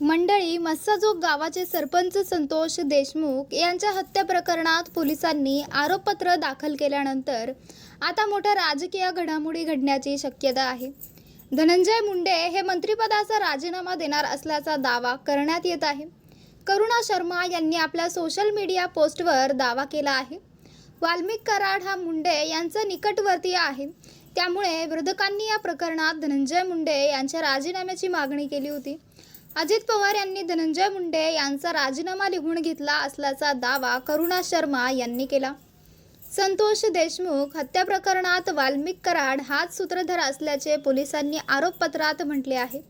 मंडळी मस्साजोग गावाचे सरपंच संतोष देशमुख यांच्या हत्या प्रकरणात पोलिसांनी आरोपपत्र दाखल केल्यानंतर आता मोठ्या राजकीय घडामोडी घडण्याची शक्यता आहे. धनंजय मुंडे हे मंत्रिपदाचा राजीनामा देणार असल्याचा दावा करण्यात येत आहे. करुणा शर्मा यांनी आपल्या सोशल मीडिया पोस्टवर दावा केला आहे. वाल्मिक कराड हा मुंडे यांचा निकटवर्तीय आहे. त्यामुळे विरोधकांनी या प्रकरणात धनंजय मुंडे यांच्या राजीनाम्याची मागणी केली होती. अजित पवार यांनी धनंजय मुंडे यांचा राजीनामा लिहून घेतला असल्याचा दावा करुणा शर्मा यांनी केला. संतोष देशमुख हत्या प्रकरणात वाल्मिक कराड हाच सूत्रधार असल्याचे पोलिसांनी आरोपपत्रात म्हटले आहे.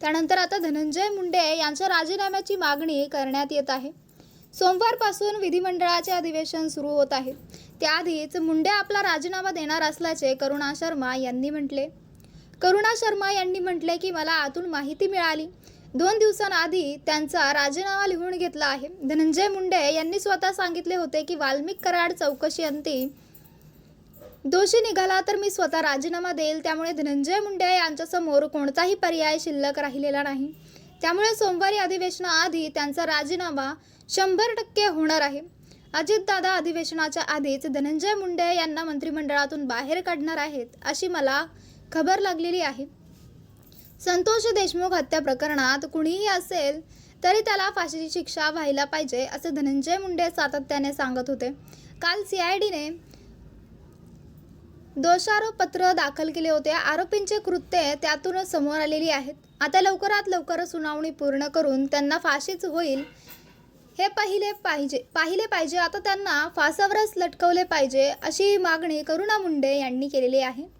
त्यानंतर आता धनंजय मुंडे यांच्या राजीनाम्याची मागणी करण्यात येत आहे. सोमवारपासून विधिमंडळाचे अधिवेशन सुरू होत आहे. त्याआधीच मुंडे आपला राजीनामा देणार असल्याचे करुणा शर्मा यांनी म्हटले. करुणा शर्मा यांनी म्हटले की मला आतून माहिती मिळाली. दोन दिवसांआधी त्यांचा राजीनामा लिहून घेतला आहे. धनंजय मुंडे यांनी स्वतः सांगितले होते की वाल्मिक कराड चौकशी अंती दोषी निघाला तर मी स्वतः राजीनामा देईल. त्यामुळे धनंजय मुंडे यांच्यासमोर कोणताही पर्याय शिल्लक राहिलेला नाही. त्यामुळे सोमवारी अधिवेशनाआधी त्यांचा राजीनामा शंभर टक्के होणार आहे. अजितदादा अधिवेशनाच्या आधीच धनंजय मुंडे यांना मंत्रिमंडळातून बाहेर काढणार आहेत अशी मला खबर लागलेली आहे. संतोष देशमुख हत्या प्रकरणात कुणीही असेल तरी त्याला फाशीची शिक्षा व्हायला पाहिजे असे धनंजय मुंडे सातत्याने सांगत होते. काल सीआयडीने दोषारोपपत्र दाखल केले होते. आरोपींचे कृत्ये त्यातूनच समोर आलेली आहेत. आता लवकरात लवकर सुनावणी पूर्ण करून त्यांना फाशीच होईल हे पाहिले पाहिजे पाहिले पाहिजे. आता त्यांना फासावरच लटकवले पाहिजे अशी मागणी करुणा मुंडे यांनी केलेली आहे.